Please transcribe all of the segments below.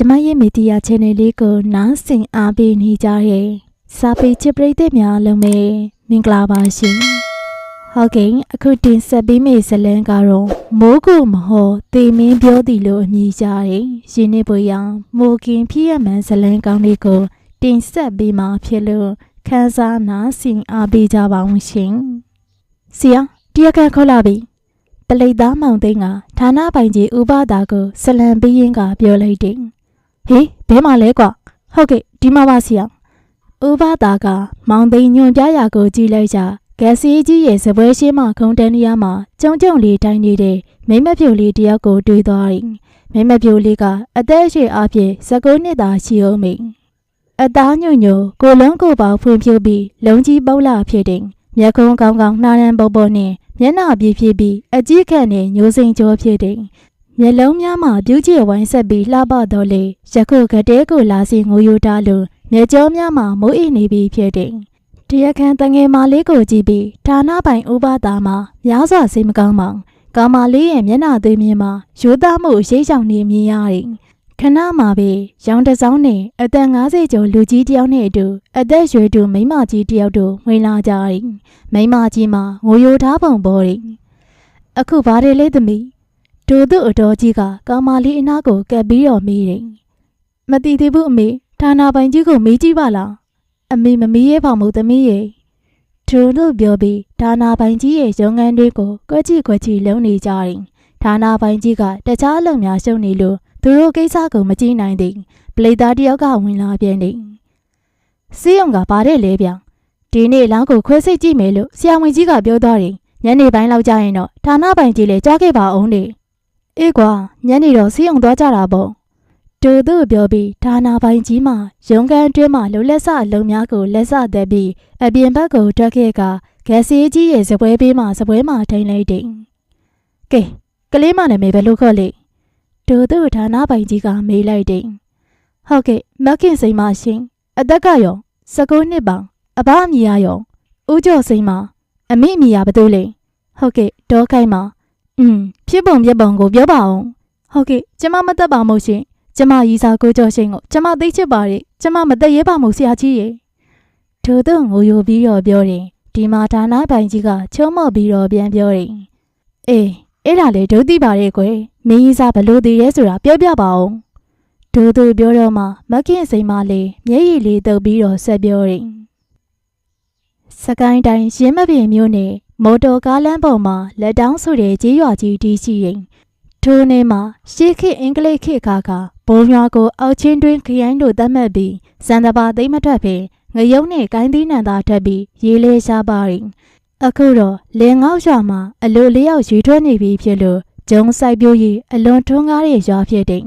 ကျမရဲ့မီဒီယာ channel လေးကိုနားဆင်အားပေးနေကြတဲ့စာပေချစ်ပရိသတ်များအားလုံးပဲမင်္ဂလာပါရှင်။ဟုတ်ကဲ့အခုတင်ဆက်ပေးမယ့်ဇာတ်လမ်းကတော့မိုးကိုမဟောတေမင်းပြောသည်လို့အမည်ကြတဲ့ရှင်နေပွေရောင်မိုးကင်ဖြစ်ရမှန်ဇာတ်လမ်းကောင်းလေးကိုတင်ဆက်ပေးမှာဖြစ်လို့ခန်းစားနားဆင်အားပေးကြပါအောင်ရှင်။ဆရာတရားခံခေါ်လာပြီ။ပလိတ်သားမောင်သိန်းကဌာနပိုင်ကြီးဥပဒါကိုဆလံပေးရင်းကပြောလိုက်တယ်။ ဟေးဘဲမှာလဲကွာဟုတ်ကဲ့ဒီမှာပါဆရာဥပဒါကမောင်သိန်းညွန်ပြရာကိုကြည့်လိုက်ကြဂက်စီကြီးရဲ့စပွဲရှင်းမခုံတန်းနေရာမှာကြုံကြုံလေးတိုင်းနေတဲ့မိမ့်မဖြူလေးတယောက်ကိုတွေ့သွားတယ်။မိမ့်မဖြူလေးကအသက်အရွယ်အဖြစ်19နှစ်သာရှိအောင်မိ။အသားညွညွကိုလုံးကိုပေါဖွင့်ဖြိုးပြီးလုံးကြီးပုတ်လာဖြစ်တယ်။မျက်ခုံးကောင်းကောင်းနှာရန်ပုတ်ပုတ်နဲ့မျက်နှာပြည့်ဖြစ်ပြီးအကြီးခန့်နဲ့ညိုစိန်ကြောဖြစ်တယ်။ မျက်လုံးများမှာပြူးချေဝိုင်းဆက်ပြီးလှပတော့လေရခုကတဲကိုလာစီငိုယိုတာလို့မျက်ကြောများမှာမိုးအိနေပြီးဖြစ်တယ်။တရားခံတငယ်မလေးကိုကြည့်ပြီးဌာနပိုင်ဥပဒါမှာများစွာစိတ်မကောင်းပါ။ကာမလေးရဲ့မျက်နှာသွေးမြင်မှာရိုးသားမှုရိတ်ချောင်နေမြင်ရတယ်။ခဏမှပဲရောင်တစောင်းနဲ့အသက်50ကျော်လူကြီးတယောက်နဲ့အတူအသက်ရွယ်သူမိန်းမကြီးတယောက်တို့ဝင်လာကြတယ်။မိန်းမကြီးမှာငိုယိုထားပုံပေါ်တယ်။အခုဘာတွေလဲသမီး ဒို့သူအတော်ကြီးကကာမလေးအနားကိုကပ်ပြီးတော့မေးတယ်။မတိသေးဘူးအမေဌာနပိုင်ကြီးကိုမေးကြည့်ပါလား။အမေမမေးရပါဘူးသမီးရဲ့။ဒို့လို့ပြောပြီးဌာနပိုင်ကြီးရဲ့ရုံငန်းတွေကိုကွက်ကြည့်ကွက်ကြည့်လုံနေကြတယ်။ဌာနပိုင်ကြီးကတခြားအလုပ်များရှုပ်နေလို့သူတို့ကိစ္စကိုမကြည့်နိုင်သေးပလိတ်သားတယောက်ကဝင်လာပြန်တယ်စီးရုံကဘာတဲ့လဲဗျဒီနေ့လောင်းကိုခွဲစိတ်ကြည့်မယ်လို့ဆရာဝန်ကြီးကပြောသွားတယ်ညနေပိုင်းလောက်ကျရင်တော့ဌာနပိုင်ကြီးလည်းကြားခဲ့ပါအောင်လေ အေးကွာညနေတော့စီးရုံသွားကြတာပေါ့တူသူပြောပြီးဌာနပိုင်ကြီးမှရုံကန်အတွင်းမှာလုံလက်ဆအလုံးများကိုလက်ဆသက်ပြီးအပြင်ဘက်ကိုထွက်ခဲ့ကဂက်စီကြီးရဲ့စပွဲပေးမှစပွဲမှထိန်လိုက်တယ်ကဲကလေးမနာမည်ဘယ်လိုခေါ်လဲဒို့သူဌာနပိုင်ကြီးကမေးလိုက်တယ်။ဟုတ်ကဲ့မခင်စိန်မရှင်အသက်ကရော19နှစ်ပါအဘအမီရရောဦးကျော်စိန်မအမိအမီရဘသူလဲဟုတ်ကဲ့ဒေါ်ခိုင်မอืม ဖြစ်ပုံပြပုံကိုပြောပါအောင်ဟုတ်ကဲ့ကျမမသက်ပါမို့ရှင်ကျမရီစာကိုကျော်ရှင်ကိုကျမသိချစ်ပါရဲ့ကျမမသက်ရဲပါမို့ဆရာကြီးရဲ့ဒို့သူငိုယိုပြီးတော့ပြောတယ်ဒီမှာဌာနပိုင်ကြီးကချုံးမော့ပြီးတော့ပြန်ပြောတယ်အေးအဲ့ဒါလေဒုသိပါရဲ့ကွယ်မင်းကြီးစားဘလို့တည်ရဲဆိုတာပြောပြပါဦးဒို့သူပြောတော့မှမခင်စိန်မလေးမျက်ရည်လေးတုပ်ပြီးတော့ဆက်ပြောတယ်စကိုင်းတိုင်းရင်းမပင်မြို့နယ် မော်တော်ကားလမ်းပေါ်မှာလက်တောင်းဆိုတဲ့ကြေးရွာကြီးတီးရှိရင်ထိုနေ့မှာရှေးခေတ်အင်္ဂလိပ်ခေတ်ခါကဘုံရွာကိုအောက်ချင်းတွင်ခရိုင်းတို့သတ်မှတ်ပြီးစံတပါသိမ့်မထွက်ပင်ငရုံးနဲ့ကိုင်းသီးနံသာထပ်ပြီးရေးလေးရှားပါရင်အခုတော့လင်ငေါ့ရွာမှာအလိုလျောက်ရွေထွက်နေပြီဖြစ်လို့ဂျုံစိုက်ပျိုးရေးအလွန်ထွန်းကားတဲ့ရွာဖြစ်တဲ့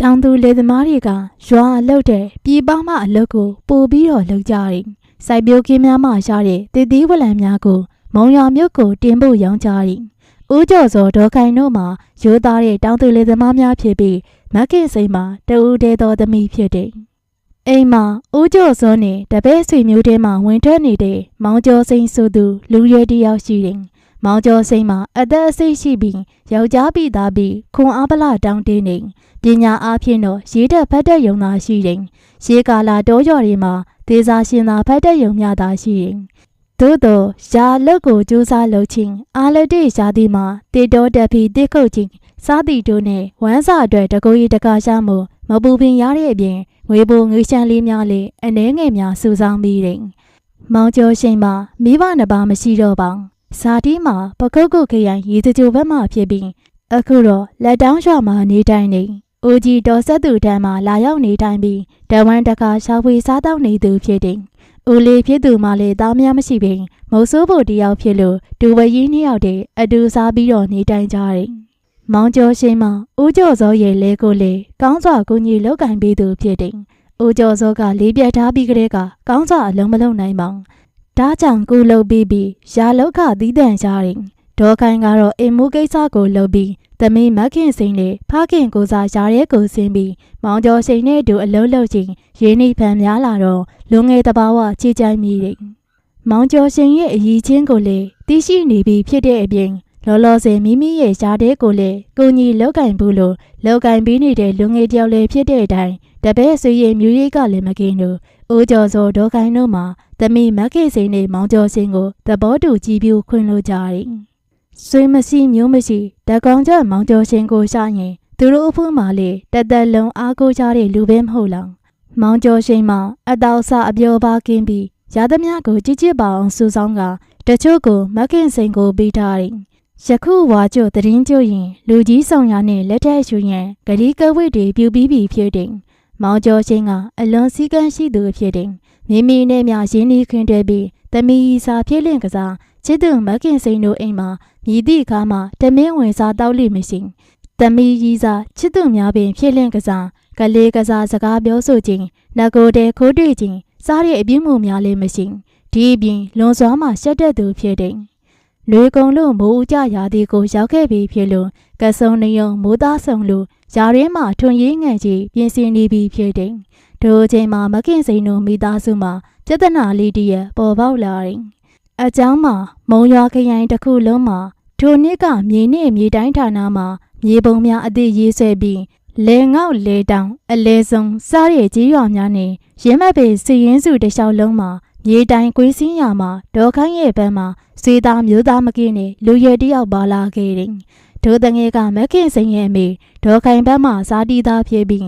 တောင်သူလေသမားတွေကရွာအလုပ်တဲ့ပြည်ပမှအလုပ်ကိုပို့ပြီးတော့လုပ်ကြတယ်။စိုက်ပျိုးခင်းများမှရတဲ့တည်တည်ဝလံများကို မုံရွာမြို့ကိုတင်ဖို့ရောင်းကြတယ်။ဦးကျော်စောဒေါ်ခိုင်တို့မှာရိုးသားတဲ့တောင်သူလေသမားများဖြစ်ပြီးမက်ကင်စိန်မှာတဦးတည်းသောသမီးဖြစ်တယ်။အိမ်မှာဦးကျော်စောနဲ့တပည့်ဆွေမျိုးတဲမှာဝင်ထွက်နေတဲ့မောင်ကျော်စိန်ဆိုသူလူရွယ်တစ်ယောက်ရှိတယ်။မောင်ကျော်စိန်မှာအသက်အဆိပ်ရှိပြီးယောက်ျားပြည်သားပြီးခွန်အားပလတောင်းတင်းနေပညာအားဖြင့်တော့ရေးတက်ဖတ်တက်ယုံသာရှိတယ်။ရေးကာလာတောကျော်တွေမှာဒေသာရှင်သာဖတ်တက်ယုံများသာရှိတယ်။ သို့သောရာလက်ကိုစူးစမ်းလုပ်ခြင်းအားလက်တိရာသီမှာတေတော်တက်ပြီးတိခုတ်ခြင်းစားတီတို့နဲ့ဝမ်းစာအတွက်တကူကြီးတကားရှာမှုမပူပင်ရတဲ့အပြင်ငွေပိုငွေရှမ်းလေးများလည်းအနှဲငယ်များစုဆောင်းပြီးတယ်။မောင်ကျော်ရှိန်မှာမိဘနှစ်ပါးမရှိတော့ပါ။ဇာတိမှာပကုတ်ကုတ်ခရိုင်ရေစကြိုဘက်မှဖြစ်ပြီးအခုတော့လက်တောင်းရွာမှာနေတိုင်းနေ။ ဦးကြီးတော်ဆက်သူတန်းမှာလာရောက်နေတိုင်းပြီးတဝမ်းတကားရှောက်ဖွေစားတောက်နေသူဖြစ်တယ်။ဦးလေးဖြစ်သူမှလည်းသားများမရှိပင်မုတ်ဆိုးဖို့တယောက်ဖြစ်လို့ဒူဝရီနှစ်ယောက်တည်းအတူစားပြီးတော့နေတိုင်းကြတယ်။မောင်ကျော်ရှိန်မှာဦးကျော်စောရဲ့လဲကိုလေကောင်းစွာကူညီလောက်ကင်ပေးသူဖြစ်တယ်။ဦးကျော်စောကလေးပြတ်ထားပြီးကလေးကကောင်းစွာအလုံးမလုံးနိုင်ပါဘူး။ဒါကြောင့်ကုလုပ်ပြီးပြီးရာလောက်ခသီးတန်ရှားတယ်။ ဒေါ်ခိုင်ကတော့အိမ်မူကိစ္စကိုလုပ်ပြီးသမီးမခင်စိန်နဲ့ဖခင်ကိုစားရာရဲကိုဆင်းပြီးမောင်ကျော်စိန်နဲ့အတူအလုံးလုံးချင်းရင်းနှီးဖန်များလာတော့လူငယ်တဘာဝချေချိုင်းမိတယ်။မောင်ကျော်စိန်ရဲ့အည်ချင်းကိုလည်းသိရှိနေပြီးဖြစ်တဲ့အပြင်လောလောဆယ်မိမိရဲ့ရှားတဲ့ကိုလည်းကိုကြီးလောက်ကင်ဘူးလို့လောက်ကင်ပြီးနေတဲ့လူငယ်တယောက်လည်းဖြစ်တဲ့အတိုင်းတပည့်ဆွေရဲ့မြူရိတ်ကလည်းမကင်းလို့အိုးကျော်စောဒေါခိုင်တို့မှာသမီးမက်ခေစိန်နဲ့မောင်ကျော်စင်ကိုသဘောတူကြည့်ပြခွင့်လို့ကြတယ်။ ဆွေမရှိမျိုးမရှိတကောင်ကျမောင်ကျော်စင်ကိုရှာရင်သူတို့အဖို့မှလေတသက်လုံးအားကိုးကြတဲ့လူပဲမဟုတ်လား။မောင်ကျော်စင်မှာအတောက်ဆအပြောပါကင်းပြီးရသမျှကိုကြည်ကြည်ပါအောင်စူဆောင်းကတချို့ကိုမက်ခင်စိန်ကိုပေးထားတယ်။ယခုဝါကျတရင်ကျရင်လူကြီးဆောင်ရနဲ့လက်ထက်ရှူရင်ဂလီကဝိတ်တွေပြူပြီးပြီဖြစ်တယ်။မောင်ကျော်ချင်းကအလွန်စည်းကမ်းရှိသူဖြစ်တယ်။မိမိနဲ့မြရင်းနှီးခွင်တွဲပြီးတမီစာဖြစ်လင့်ကစားချစ်သူမက်ခင်စိန်တို့အိမ်မှာ မြည်သည့်အခါမှတမင်းဝင်စားတောက်လိမရှိ။တမီကြီးစားချစ်သူများပင်ဖြစ်လင့်ကစားကလေးကစားစကားပြောဆိုခြင်းနဂိုတဲခိုးတွေ့ခြင်းစားတဲ့အပြစ်မှုများလည်းမရှိ။ဒီအပြင်လွန်စွာမှရှက်တဲ့သူဖြစ်တယ်။လွေကုံလို့မိုးဦးကြရာသီကိုရောက်ခဲ့ပြီဖြစ်လို့ကဆုံနယုံမိုးသားဆုံလို့ယာရင်းမှာထွန်ရင်းငံကြီးပြင်ဆင်နေပြီဖြစ်တယ်။ထိုအချိန်မှာမကင်စိန်တို့မိသားစုမှာပြဿနာလေးတည်းရပေါ်ပေါက်လာတယ်။အကြောင်းမှာမုံရွာခရိုင်တစ်ခုလုံးမှာ ထိုနှစ်ကမြေနဲ့မြေတိုင်းဌာနမှာမြေပုံများအသည့်ရေးဆွဲပြီးလေငေါက်လေတောင်အလဲဆုံးစားရကြီးရွာများနဲ့ရင်းမက်ပေစီရင်စုတစ်လျှောက်လုံးမှာမြေတိုင်ကွင်းစင်းရမှာဒေါ်ခိုင်းရဲ့ဘက်မှာစေသားမျိုးသားမကင်းနဲ့လူရဲတယောက်ပါလာခဲ့တယ်။ဒိုးတငယ်ကမက်ခင်စိန်ရဲ့အမေဒေါ်ခိုင်ဘက်မှာစားတီးသားဖြစ်ပြီး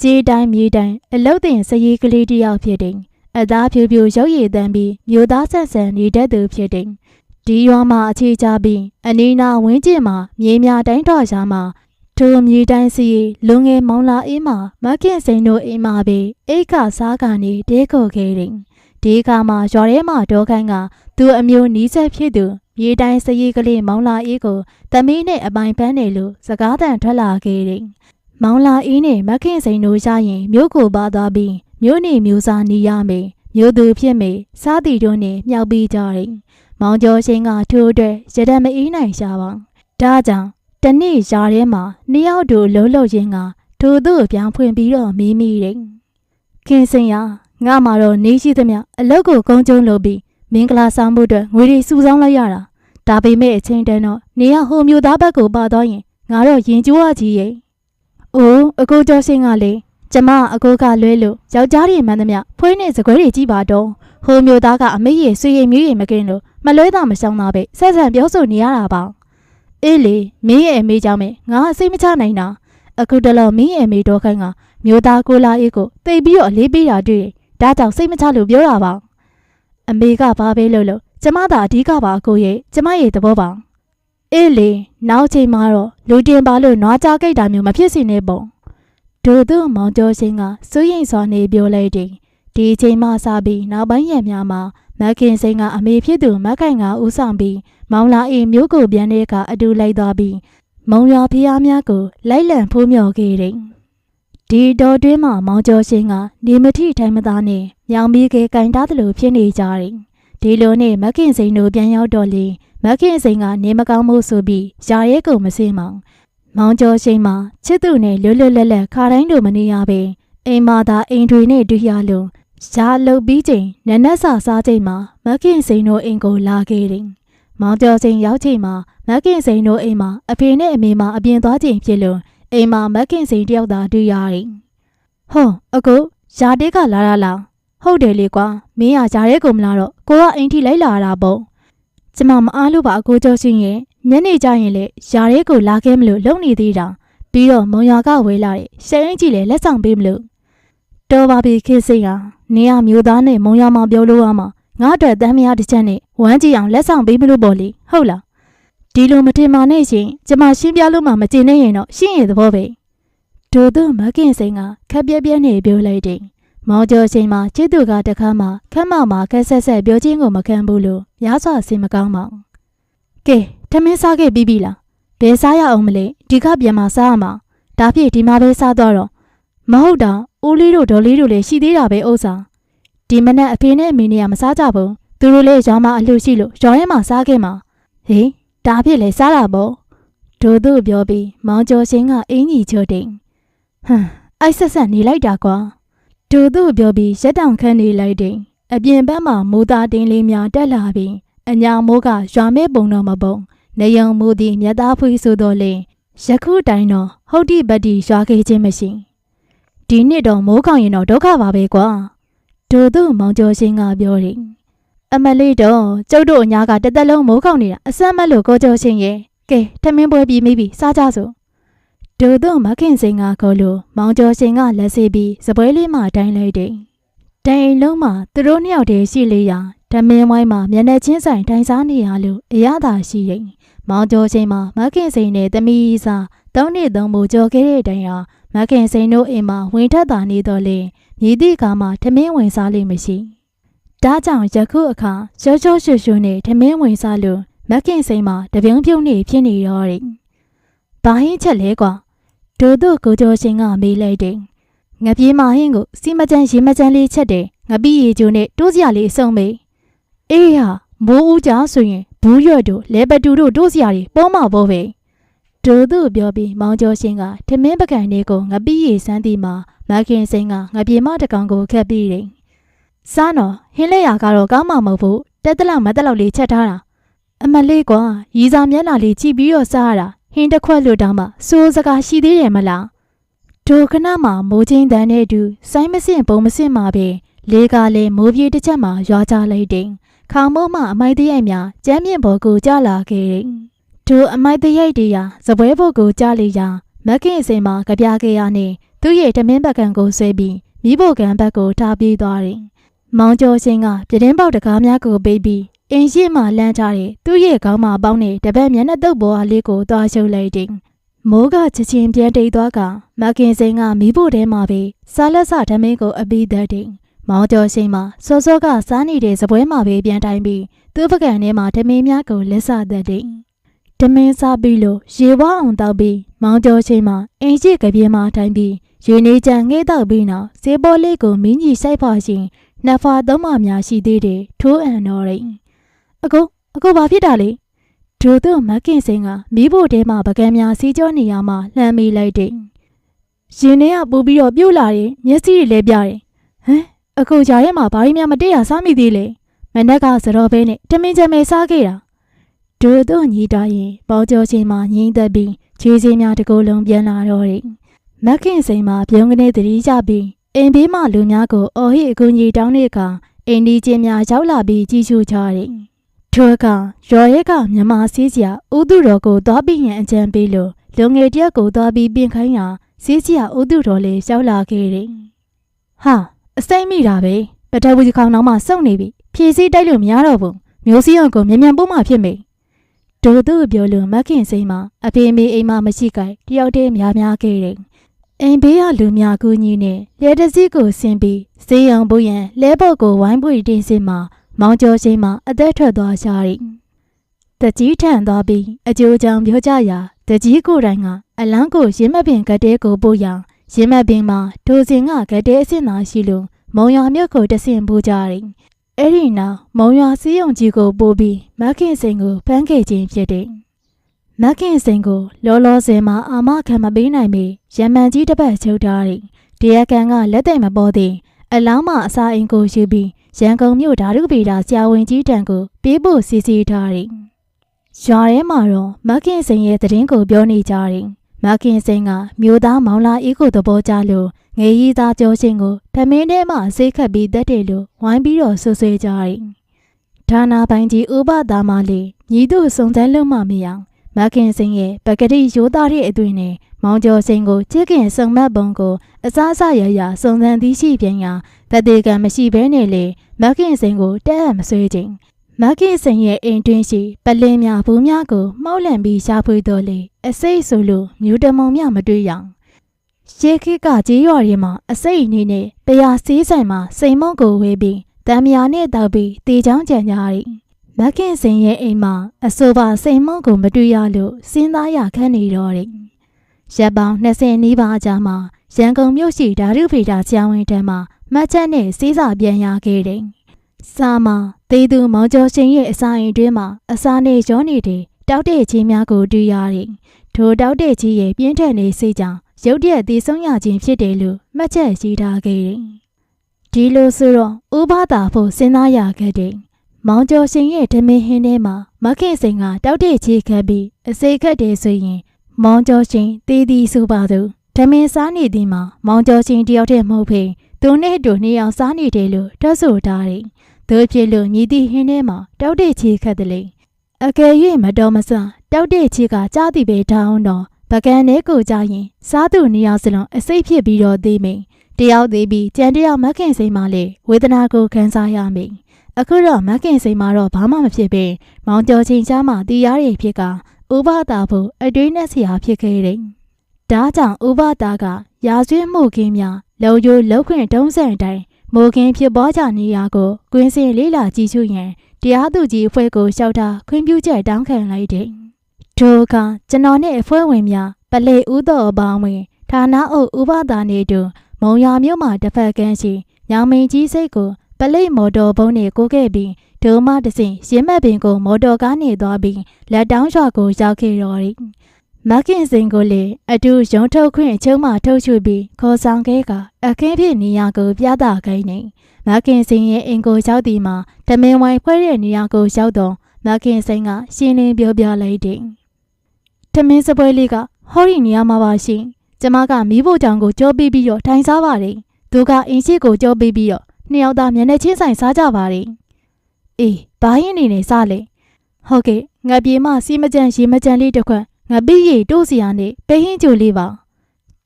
ကြေးတိုင်းမြေတိုင်းအလုတ်တင်စရီကလေးတယောက်ဖြစ်တယ်။အသားဖြူဖြူရုပ်ရည်တန်းပြီးမျိုးသားဆက်ဆန်နေတတ်သူဖြစ်တယ်။ ဒီရွာမှာအခြေချပြီးအနီးနာဝင်းကျင်မှာမြေမြတိုင်းတော်ရှာမှာထိုမြေတိုင်းစီလူငယ်မောင်လာအေးမှာမခင်စိန်တို့အိမ်မှာပဲအိတ်ခစားကနေတဲခေါ်ခဲ့တယ်။ဒီအခါမှာရွာထဲမှာဒေါခိုင်းကသူ့အမျိုးနီးစပ်ဖြစ်သူမြေတိုင်းစရီကလေးမောင်လာအေးကိုသမီးနဲ့အပိုင်ပန်းနေလို့စကားတန်ထွက်လာခဲ့တယ်။မောင်လာအေးနဲ့မခင်စိန်တို့ရရင်မြို့ကိုပါသွားပြီးမြို့နေမျိုးစားနေရမယ်။မြို့သူဖြစ်မေစားတီတို့နဲ့မြောက်ပြီးကြတယ်။ မောင်ကျော်ရှင်ကထိုးအတွက်ရဒမအေးနိုင်ရှာပါ။ဒါကြောင့်တနေ့ရာထဲမှာနှစ်ယောက်တို့လှုပ်လှုပ်ရင်းကထိုသူ့ပြောင်းဖွင့်ပြီးတော့မီးမိတယ်။ခင်စင်ရငါမှတော့နေရှိသမျှအလုတ်ကိုကုန်းကျုံလုပ်ပြီးမင်္ဂလာဆောင်မှုအတွက်ငွေတွေစုဆောင်းလိုက်ရတာ။ဒါပေမဲ့အချင်းတန်းတော့နေရဟိုမျိုးသားဘက်ကိုပါသွားရင်ငါတော့ရင်ကျိုးရကြီးရဲ့။အိုးအကိုကျော်စင်ကလေကျမအကိုကလွဲလို့ယောက်ျားတွေမှန်သမျှဖွေးနဲ့စကွဲတွေကြီးပါတော့ဟိုမျိုးသားကအမေရဲ့ဆွေရည်မျိုးရည်မကင်းလို့ မလွဲတာမရှောင်တာပဲဆက်ဆံပြောဆိုနေရတာပါ။အေးလေမင်းရဲ့အမေကြောင့်ပဲငါအစိတ်မချနိုင်တာအခုတလောမင်းရဲ့အမေတော်ခိုင်းကမျိုးသားကိုလာအေးကိုတိတ်ပြီးတော့အလေးပေးတာတွေ့တယ်ဒါကြောင့်စိတ်မချလို့ပြောတာပါအမေကဘာပဲလို့လို့ကျမသာအဓိကပါအကိုရဲ့ကျမရဲ့သဘောပါအေးလေနောက်ချိန်မှာတော့လူတင်ပါလို့နွားကြားကိတ်တာမျိုးမဖြစ်စေနဲ့ပေါ့ဒို့သူမောင်ကျော်စင်ကစိုးရိမ်စွာနေပြောလိုက်တယ်ဒီအချိန်မှစပြီးနောက်ပိုင်းရက်များမှာ မက်ခင်စိန်ကအမေဖြစ်သူမက်ခိုင်ကဦးဆောင်ပြီးမောင်လာအေးမျိုးကိုပြန်တဲ့အခါအတူလိုက်သွားပြီးမုံရွာဖျားများကိုလိုက်လံဖိုးမြော်ခဲ့တယ်။ဒီတော်တွင်းမှာမောင်ကျော်ရှင်ကနေမထိထိုင်မသားနဲ့မြောင်ပြီးကကင်တားသလိုဖြစ်နေကြတယ်။ဒီလိုနဲ့မက်ခင်စိန်တို့ပြန်ရောက်တော့လေမက်ခင်စိန်ကနေမကောင်းမှုဆိုပြီးယာရဲကုန်မစင်းမောင်မောင်ကျော်ရှင်မှာချစ်သူနဲ့လွတ်လွတ်လပ်လပ်ခါတိုင်းလိုမနေရပဲအိမ်မာသာအိမ်တွေနဲ့တွေ့ရလို့ ရှားလုတ်ပြီးချိန်နနက်စာစားချိန်မှာမက်ခင်စိန်တို့အိမ်ကိုလာခဲ့တယ်။မောင်ကျော်စိန်ရောက်ချိန်မှာမက်ကင်စိန်တို့အိမ်မှာအဖေနဲ့အမေမအပြင်သွားချိန်ဖြစ်လို့အိမ်မှာမက်ကင်စိန်တယောက်သာတွေ့ရတယ်။ဟုတ်အကိုယာတေးကလာတာလားဟုတ်တယ်လေကွာမင်းကယာရဲကိုမလာတော့ကိုကအိမ်ထိလိုက်လာတာပေါ့ကျမမအားလို့ပါအကိုကျော်ရှင်ရဲ့ညနေကျရင်လေယာရဲကိုလာခဲ့မလို့လုံနေသေးတာပြီးတော့မုံရွာကဝေးလာတဲ့ရှယ်ရင်ကြီးလေလက်ဆောင်ပေးမလို့ တော်ပါပြီခေစိတ်ဟာနေရမျိုးသားနဲ့မုံရွာမှာပြောလို့ရမှာငါအတွက်တမ်းမရတစ်ချက်နဲ့ဝမ်းကြည့်အောင်လက်ဆောင်ပေးမလို့ပေါ့လေဟုတ်လားဒီလိုမတင်မာနဲ့ရှင်ကျမရှင်းပြလို့မှမကျင်နေရင်တော့ရှင်းရသဘောပဲဒို့သူမကင်စိန်ကခက်ပြက်ပြက်နေပြောလိုက်တယ်မောင်ကျော်ရှင်မှာချစ်သူကတခါမှခမ်းမမှာခက်ဆက်ဆက်ပြောချင်းကိုမခံဘူးလို့များစွာစင်မကောင်းပါဘူးကဲထမင်းစားခဲ့ပြီးပြီလားဘယ်စားရအောင်မလဲဒီကပြန်มาစားရမှာဒါဖြစ်ဒီမှာပဲစားတော့တော့မဟုတ်တာ ဦးလေးတို့ဒေါ်လေးတို့လည်းရှိသေးတာပဲဥစ္စာဒီမနက်အဖေနဲ့အမေနဲ့ကမစားကြဘူးသူတို့လည်းရွာမှာအလှရှိလို့ရွာထဲမှာစားခဲ့မှာဟေးဒါဖြစ်လေစားတာပေါ့ဒို့သူပြောပြီးမောင်ကျော်ရှင်ကအင်းကြီးချိုတိန်ဟမ်အိုက်ဆက်ဆက်နေလိုက်တာကွာဒို့သူပြောပြီးရက်တောင်ခန့်နေလိုက်တဲ့အပြင်ဘက်မှာမိုးသားတင်းလေးများတက်လာပြီးအညာမိုးကရွာမဲပုံတော့မပုံနေယုံမှုသည်မြတ်သားဖွေးဆိုတော်လေယခုတိုင်တော့ဟုတ်တိပတ္တိရွာခဲ့ခြင်းမရှိ ဒီနှစ်တော့မိုးခေါင်ရင်တော့ဒုက္ခပါပဲကွာတို့သူမောင်ကျော်ရှင်ကပြောတယ်အမလေးတော့ကျုပ်တို့အညာကတစ်သက်လုံးမိုးခေါင်နေတာအစမ်းမလို့ကိုကျော်ရှင်ရဲ့ကဲထမင်းပွဲပြီးမိပြီစားကြစို့တို့သူမခင်စင်ကခေါ်လို့မောင်ကျော်ရှင်ကလက်ဆေးပြီးစပွဲလေးမှတိုင်းလိုက်တယ်တိုင်အိမ်လုံးမှာသူတို့နှစ်ယောက်တည်းရှိလေရာဓမင်းဝိုင်းမှာမျက်နှာချင်းဆိုင်တိုင်စားနေရလို့အရသာရှိတယ်မောင်ကျော်ရှင်မှာမခင်စိန်နဲ့တမီးစာ သုံးနှစ်သုံးဖို့ကြော်ခဲ့တဲ့တိုင်ဟာမခင်စိန်တို့အိမ်မှာဝင်ထက်တာနေတော့လေမြည်သည့်အခါမှာထမင်းဝင်စားလိမ့်မရှိဒါကြောင့်ယခုအခါရှောရှောရှုရှုနဲ့ထမင်းဝင်စားလို့မခင်စိန်မှာတပြုံးပြုံးနေဖြစ်နေတော့တယ်။ဘာဟင်းချက်လဲကွာတို့တို့ကိုကျော်ရှင်ကမေးလိုက်တယ်။ငပြေးမဟင်းကိုစီမကြမ်းရေမကြမ်းလေးချက်တယ်ငပိရေကျိုးနဲ့တိုးစရာလေးအစုံမေးအေးဟာမိုးဦးကြဆိုရင်ဘူးရွက်တို့လဲပတူတို့တိုးစရာတွေပေါ်မှာပေါ်ပဲ ဒို့သူပြောပြီးမောင်ကျော်ရှင်ကထမင်းပကံလေးကိုငပိရီစမ်းသည်မှာမခင်စိန်ကငပြေမတကောင်ကိုခက်ပြီးတယ်စားတော့ဟင်းလက်ရကတော့ကောင်းမှာမဟုတ်ဘူးတက်တလောက်မတက်လောက်လေးချက်ထားတာအမလေးကွာရီစာမျက်နှာလေးကြည့်ပြီးတော့စားရတာဟင်းတစ်ခွက်လို့တောင်းမှစိုးစကားရှိသေးတယ်မလားဒိုခဏမှမိုးချင်းတန်းနဲ့အတူစိုင်းမစင်ပုံမစင်မှာပဲလေကလည်းမိုးပြေးတစ်ချက်မှရွာချလိုက်တယ်ခေါင်မိုးမှအမိုက်တရိုက်များကျမ်းမြင့်ဘော်ကိုကြလာခဲ့တယ်။ ထိုအမိုက်တရိုက်တွေရာစပွဲဘုတ်ကိုကြလေရာမက်ကင်အစင်မှာကြပြခဲ့ရနှင့်သူ့ရဲ့တမင်းပကံကိုဆွဲပြီးမိဖို့ကံဘက်ကိုထားပြေးသွားတယ်။မောင်ကျော်ရှင်ကပြတင်းပေါက်တကားများကိုပေးပြီးအင်းရှိမှလမ်းချတဲ့သူ့ရဲ့ခေါင်းမှာပေါင်းတဲ့တပတ်မျက်နှာတုပ်ပေါ်အလေးကိုသွားရှုပ်လိုက်တယ်။မိုးကချက်ချင်းပြန်တိတ်သွားကမက်ကင်စင်ကမိဖို့ထဲမှာပဲစားလက်စဓမင်းကိုအပီးသက်တယ်။မောင်ကျော်ရှိန်မှာစောစောကစားနေတဲ့စပွဲမှာပဲပြန်တိုင်းပြီးသူ့ပကံထဲမှာဓမင်းများကိုလက်ဆသက်တယ်။ ဓမင်းစားပြီးလို့ရေဝအောင်တောက်ပြီးမောင်ကျော်ရှိန်မှာအင်ရှိကပြေးမှာတိုင်းပြီးရေနေကြံငဲ့တောက်ပြီးနောက်ဈေးပေါ်လေးကိုမင်းကြီးစိုက်ပါရှင်နှစ်ဖာသုံးပါများရှိသေးတယ်ထိုးအန်တော်ရင်အကိုအကိုဘာဖြစ်တာလဲဒိုတို့မကင်စင်ကမိဖို့တဲမှာပကံများစီးကြောနေရမှလှမ်းမိလိုက်တယ်ရင်ထဲကပူပြီးတော့ပြုတ်လာတယ်မျက်စိတွေလည်းပြတယ်ဟမ်အခုကြားထဲမှာဘာလို့များမတည့်ရစားမိသေးလဲမနက်ကစတော်ဘဲနဲ့တမင်ချမဲစားခဲ့တာ ဒို့တို့ညီတာရင်ပေါကြောချင်းမှငိမ့်သက်ပြီးခြေစင်းများတကူလုံးပြန်လာတော့တယ်မက်ခင်စိန်မှာပြုံးကနေတတိကြပြီးအိမ်ဘေးမှလူများကိုအော်ဟစ်အကူကြီးတောင်းတဲ့အခါအိမ်ဒီချင်းများရောက်လာပြီးကြည့်ရှုကြတယ်ထိုအခါရော်ရဲကမြမစီးစရာဥတုတော်ကိုသွားပြီးရန်အကြံပေးလို့လူငယ်တယောက်ကိုသွားပြီးပြင်ခိုင်းရာစီးစရာဥတုတော်လေးရောက်လာခဲ့တယ်ဟာအစိမ့်မိတာပဲပထဝီခေါင်းနောက်မှစုံနေပြီဖြည့်စည်းတိုက်လို့မရတော့ဘူးမျိုးစည်းအောင်ကိုမြန်မြန်ပို့မှဖြစ်မေ ဒို့သူပြောလို့မခင်စိမ့်မှာအဖေမေအိမ်မှာမရှိကြတယောက်တည်းများများခဲ့တယ်အိမ်ဘေးကလူများကူညီနဲ့ရဲတစည်းကိုဆင်းပြီးဈေးအောင်ဖို့ရန်လဲဘော့ကိုဝိုင်းပွေတင်စင်မှာမောင်ကျော်ရှိမှာအသက်ထွက်သွားရှာတယ်တကြီးထန်သွားပြီးအကျိုးကြောင့်ပြောကြရာတကြီးကိုယ်တိုင်ကအလန်းကိုရင်းမပင်ကတဲ့ကိုပို့ရန်ရင်းမပင်မှာဒိုစင်ကကတဲ့အစ်စ်သာရှိလို့မုံရွာမြတ်ကိုတဆင့်ပို့ကြတယ်။ အဲ့ဒီနောက်မုံရွာစီးရုံကြီးကိုပို့ပြီးမခင်စိန်ကိုဖမ်းခဲ့ခြင်းဖြစ်တယ်။မခင်စိန်ကိုလောလောဆယ်မှာအာမခံမပေးနိုင်ပေရမန်ကြီးတစ်ပတ်ချုပ်ထားတယ်။တရားကန်ကလက်သိမ့်မပေါ်သေးအလောင်းမအစာအိမ်ကိုယူပြီးရန်ကုန်မြို့ဓာတုပေတာဆရာဝန်ကြီးတန်ကိုပြေးဖို့စီစဉ်ထားတယ်။ရွာထဲမှာတော့မခင်စိန်ရဲ့တည်င်းကိုပြောနေကြတယ်။မခင်စိန်ကမြို့သားမောင်လာအေးကိုသဘောကျလို့ ငေရီသားကျော်ရှင်ကိုဓမင်းထဲမှာဆေးခတ်ပြီးတက်တယ်လို့ဝိုင်းပြီးတော့ဆွဆွဲကြတယ်။ဒါနာပိုင်းကြီးဥပဒါမလေးညီတို့စုံစမ်းလုံးမမရအောင်မခင်စင်ရဲ့ပကတိရိုးသားတဲ့အသွင်နဲ့မောင်ကျော်စင်ကိုချစ်ခင်စုံမတ်ပုံကိုအစားအစာရရစုံစမ်းသိရှိပြန်ရာတသေးကံမရှိဘဲနဲ့လေမခင်စင်ကိုတက်အပ်မဆွေးခြင်းမခင်စင်ရဲ့အိမ်တွင်းရှိပလင်းများဘူးများကိုမှောက်လန့်ပြီးရှာဖွေတော်လေအစိတ်ဆိုလို့မြူတမုံမြမတွေ့ရအောင် ရှေးခေတ်ကကြေးရွာတွေမှာအစိတ်အနေနဲ့ပရာစည်းဆိုင်မှာစိန်မုံကိုဝေးပြီးတံမြာနဲ့တောက်ပြီးတေချောင်းကြံကြရီမက်ခင်စင်ရဲ့အိမ်မှာအဆိုပါစိန်မုံကိုမတွေ့ရလို့စဉ်းစားရခက်နေတော့တယ်ရက်ပေါင်း20နီးပါးကြာမှရန်ကုန်မြို့ရှိဓာတုဖေတာကျောင်းဝင်းတန်းမှာမှတ်ချက်နဲ့စီးစာပြန်ရခဲ့တယ်စာမှာသေသူမောင်ကျော်ရှင်ရဲ့အစာအိမ်တွင်းမှာအစာနေရောနေတဲ့တောက်တဲ့ချင်းများကိုတွေ့ရတယ်ထိုတောက်တဲ့ကြီးရဲ့ပြင်းထန်နေစိတ်ကြောင့် ရုတ်တရက်တည်ဆုံးရခြင်းဖြစ်တယ်လို့မှတ်ချက်ရှိထားခဲ့တယ်။ဒီလိုဆိုတော့ဥပဒါဖို့စဉ်းစားရခဲ့တယ်။မောင်ကျော်ရှင်ရဲ့ဓမင်းဟင်းထဲမှာမခင်စိန်ကတောက်တဲ့ချေခတ်ပြီးအစိခတ်တယ်ဆိုရင်မောင်ကျော်ရှင်တည်တည်ဆိုပါသူဓမင်းစားနေသည်မှာမောင်ကျော်ရှင်တယောက်တည်းမဟုတ်ဖေသူနဲ့အတူနှစ်ယောက်စားနေတယ်လို့တွက်ဆိုထားတယ်။တို့ဖြစ်လို့မြည်သည့်ဟင်းထဲမှာတောက်တဲ့ချေခတ်တယ်လေအကယ်၍မတော်မဆတောက်တဲ့ချေကကြားသည်ပဲထောင်းတော့ ပကံနဲ့ကိုကြရင်စားသူနှစ်ယောက်စလုံးအစိတ်ဖြစ်ပြီးတော့သေးမိန်တယောက်သေးပြီးကြံတယောက်မခင်စိန်မှလေဝေဒနာကိုခံစားရမိန်အခုတော့မခင်စိန်မှာတော့ဘာမှမဖြစ်ပဲမောင်ကျော်ချင်းချားမှတရားရည်ဖြစ်ကဥပတာဖို့အတွင်းနဲ့ဆရာဖြစ်ခဲ့တယ်။ဒါကြောင့်ဥပတာကရာဇဝမှုခင်းများလုံယိုလောက်ခွင့်တုံးဆန်တိုင်းမိုးခင်းဖြစ်ပေါ်ကြနေရာကိုကွင်းစင်လေးလာကြည့်ရှုရန်တရားသူကြီးအဖွဲ့ကိုလျှောက်တာခွင့်ပြုချက်တောင်းခံလိုက်တယ်။ ထိုအခါကျွန်တော်နဲ့အဖွဲ့ဝင်များပလေဦးတော်အပေါင်းဝင်ဌာနအုပ်ဥပဒါနေတူမုံရမြို့မှာတစ်ဖက်ကန်းရှိညောင်မင်းကြီးစိတ်ကိုပလိတ်မော်တော်ဘုံနဲ့ကိုခဲ့ပြီးဒုံမတစင်ရင်းမက်ပင်ကိုမော်တော်ကားနေသွားပြီးလက်တောင်းရွာကိုရောက်ခဲ့တော်၏မကင်စင်ကိုလေအတူရုံထုတ်ခွင့်အချုံးမှထုတ်ချွပြီးခေါ်ဆောင်ခဲ့ကအခင်းဖြစ်နေရကိုပြသခိုင်းနေမကင်စင်ရဲ့အင်ကိုရောက်သည်မှာတမင်ဝိုင်ဖွဲ့တဲ့နေရာကိုရောက်တော့မကင်စင်ကရှင်းလင်းပြောပြလိုက်တယ် တမင်စပွဲလေးကဟောဒီနေရာမှာပါရှင်ကျမကမီးဖို့ကြောင်ကိုကြောပြီးပြီးတော့ထိုင်စားပါတယ်သူကအင်းရှိကိုကြောပြီးပြီးတော့နှစ်ယောက်သားမျက်နှာချင်းဆိုင်စားကြပါတယ်အေးဘာရင်နေနေစားလေဟုတ်ကဲ့ငါပြေမစီမကြံရေမကြံလေးတစ်ခွက်ငါပြီးရီတိုးစရာနဲ့ပဲဟင်းကြိုလေးပါ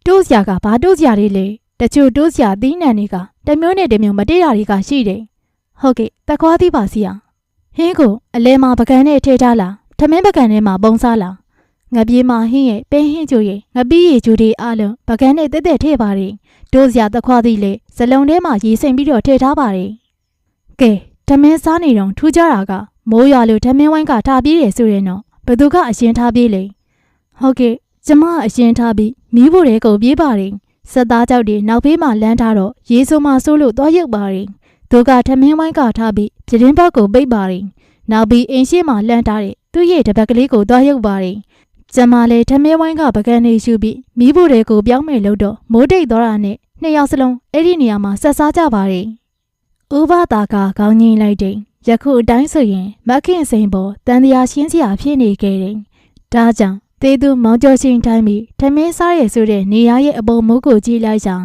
တိုးစရာကဘာတိုးစရာလေးလဲတချို့တိုးစရာသီးနှံတွေကတမျိုးနဲ့တမျိုးမတည့်တာတွေကရှိတယ်ဟုတ်ကဲ့တကွာသီးပါစီရဟင်းကိုအလဲမှာပကံနဲ့ထည့်ထားလားထမင်းပကံထဲမှာပုံစားလား ငပြေးမဟင်းရဲ့ပဲဟင်းကြိုရဲ့ငပီးရီဂျူဒီအားလုံးပကံနဲ့တက်တက်ထည့်ပါတယ်တို့စရာတခွားသီးလေဇလုံးထဲမှာရေစိမ်ပြီးတော့ထည့်ထားပါတယ်ကဲထမင်းစားနေတော့ထူးကြတာကမိုးရွာလို့ထမင်းဝိုင်းကထားပြေးတယ်ဆိုရင်တော့ဘသူကအရင်ထားပြေးလေဟုတ်ကဲ့ကျမအရင်ထားပြီးမီးဖို့တဲ့ကိုပြေးပါတယ်စက်သားကြောက်တွေနောက်ဘေးမှာလမ်းထားတော့ရေဆိုးမှဆိုးလို့သွားရုပ်ပါတယ်သူကထမင်းဝိုင်းကထားပြီးပြတင်းပေါက်ကိုပိတ်ပါတယ်နောက်ပြီးအင်းရှိမှလှမ်းထားတဲ့သူ့ရဲ့တပတ်ကလေးကိုသွားရုပ်ပါတယ် ကျမလည်းထမင်းဝိုင်းကပကံနေရှုပြီးမီးဖို့တဲ့ကိုပြောင်းမယ်လို့တော့မိုးတိတ်သွားတာနဲ့နှစ်ယောက်စလုံးအဲ့ဒီနေရာမှာဆက်စားကြပါတယ်။ဥပဒါကခေါင်းငိမ့်လိုက်တယ်။ယခုအတိုင်းဆိုရင်မခင်စိန်ပေါ်တန်တရားရှင်းစရာဖြစ်နေခဲ့တယ်။ဒါကြောင့်သေသူမောင်ကျော်ရှင်တိုင်းပြီးထမင်းစားရဆိုတဲ့နေရာရဲ့အပေါ်မိုးကိုကြည့်လိုက်ဆောင်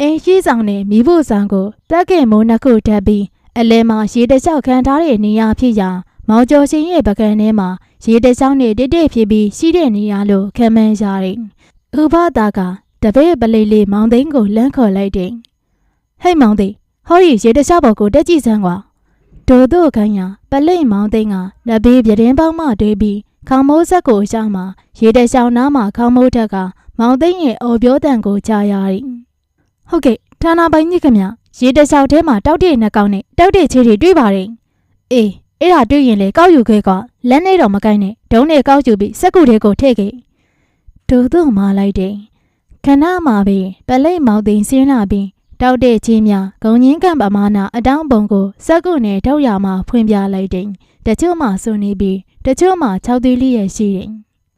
အင်းရှိဆောင်နဲ့မိဖို့ဆောင်ကိုတက်ကင်မိုးနှစ်ခုထပ်ပြီးအလဲမှာရေတကြောက်ခံထားတဲ့နေရာဖြစ်ရာ မောင်ကျော်ရှင်ရဲ့ပကံထဲမှာရေတကြောက်နဲ့တိတိဖြစ်ပြီးရှိတဲ့နေရာလို့ခံမှန်းရတယ်။ဥပဒါကတပည့်ပလိလေးမောင်သိန်းကိုလမ်းခေါ်လိုက်တယ်။ဟဲ့မောင်သိန်းဟောဒီရေတခြားဘော်ကိုတက်ကြည့်စမ်းကွာ။ဒို့တို့ခိုင်းရပလိမောင်သိန်းကလက်ဘေးပြတင်းပေါင်းမှတွေးပြီးခေါမိုးဆက်ကိုရှောင်းမှာရေတချောင်းနားမှာခေါမိုးထက်ကမောင်သိန်းရဲ့အော်ပြောတန်ကိုကြားရ၏။ဟုတ်ကဲ့ဌာနပိုင်းကြီးခင်ဗျရေတချောင်းထဲမှာတောက်တဲ့နှကောင်နဲ့တောက်တဲ့ချေတွေတွေ့ပါတယ်။အေး အဲ့ဒါတွေ့ရင်လေကောက်ယူခဲ့ကလက်နဲ့တော့မကိုင်းနဲ့ဒုံးနဲ့ကောက်ယူပြီးစက်ကူတွေကိုထည့်ခဲ့။ဒို့တို့မှလိုက်တယ်။ခဏမှာပဲပလိတ်မောင်သိန်းဆင်းလာပြီးတောက်တဲ့ချင်းများဂုံငင်းကံပမာဏအတောင်းပုံကိုစက်ကုနဲ့ထုတ်ရမှာဖွင့်ပြလိုက်တယ်။တချို့မှစွနေပြီးတချို့မှ၆သေးလေးရရှိတယ်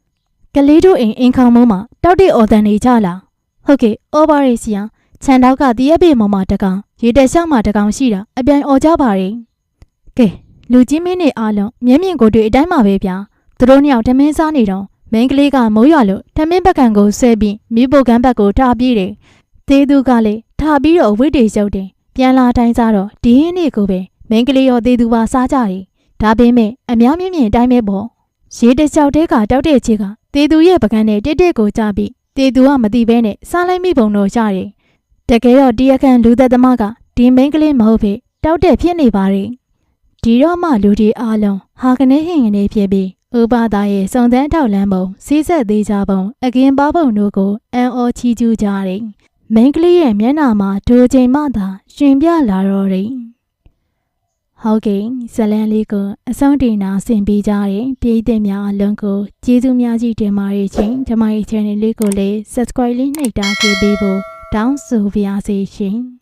။ကလေးတို့အိမ်အင်ခေါင်မုံမှာတောက်တဲ့အော်တန်နေကြလား။ဟုတ်ကဲ့အော်ဘာရီစီယံခြံတောက်ကတရက်ပေမောင်မှာတကောင်ရေတက်ရှောက်မှာတကောင်ရှိတာအပြိုင်အော်ကြပါရင်။ကဲ လူကြီးမင်းတွေအားလုံးမျက်မြင်ကိုတွေ့အတိုင်းမှာပဲဗျာ။သူတို့နှစ်ယောက်ထမင်းစားနေတော့မင်းကလေးကမိုးရွာလို့ထမင်းပကံကိုဆွဲပြီးမိဖို့ကန်းဘက်ကိုထားပြေးတယ်။သေးသူကလည်းထားပြီးတော့အဝိတ္တေရုပ်တယ်။ပြန်လာတိုင်းစားတော့ဒီဟင်းလေးကိုပဲမင်းကလေးရောသေးသူပါစားကြတယ်။ဒါပေမဲ့အများမြင့်မြင့်အတိုင်းပဲပေါ့။ရေတကြောက်တဲကတောက်တဲ့ချေကသေးသူရဲ့ပကံနဲ့တစ်တစ်ကိုကြားပြီးသေးသူကမသိဘဲနဲ့စားလိုက်မိပုံတော့ရတယ်။တကယ်တော့တရားခံလူသက်သမားကဒီမင်းကလေးမဟုတ်ဖြစ်တောက်တဲ့ဖြစ်နေပါရဲ့။ ဒီတော့မှလူတွေအားလုံးဟာကနေဟင်ကနေဖြစ်ပြီးဥပဒါရဲ့စုံစမ်းထောက်လန်းပုံစီးဆက်သေးကြပုံအကင်းပါပုံတို့ကိုအန်အောချီကျူးကြတယ်။မိန်းကလေးရဲ့မျက်နှာမှာဒိုချိန်မှသာရှင်ပြလာတော့တယ်။ဟုတ်ကဲ့ဇလန်လေးကိုအဆုံးတင်နာဆင်ပေးကြတဲ့ပြည်သူများအလုံးကိုကျေးဇူးများကြီးတင်ပါတယ်ချင်းဒီမိုင် channel လေးကိုလည်း subscribe လေးနှိပ်တာခဲ့ပေးဖို့တောင်းဆိုပါရစေရှင်။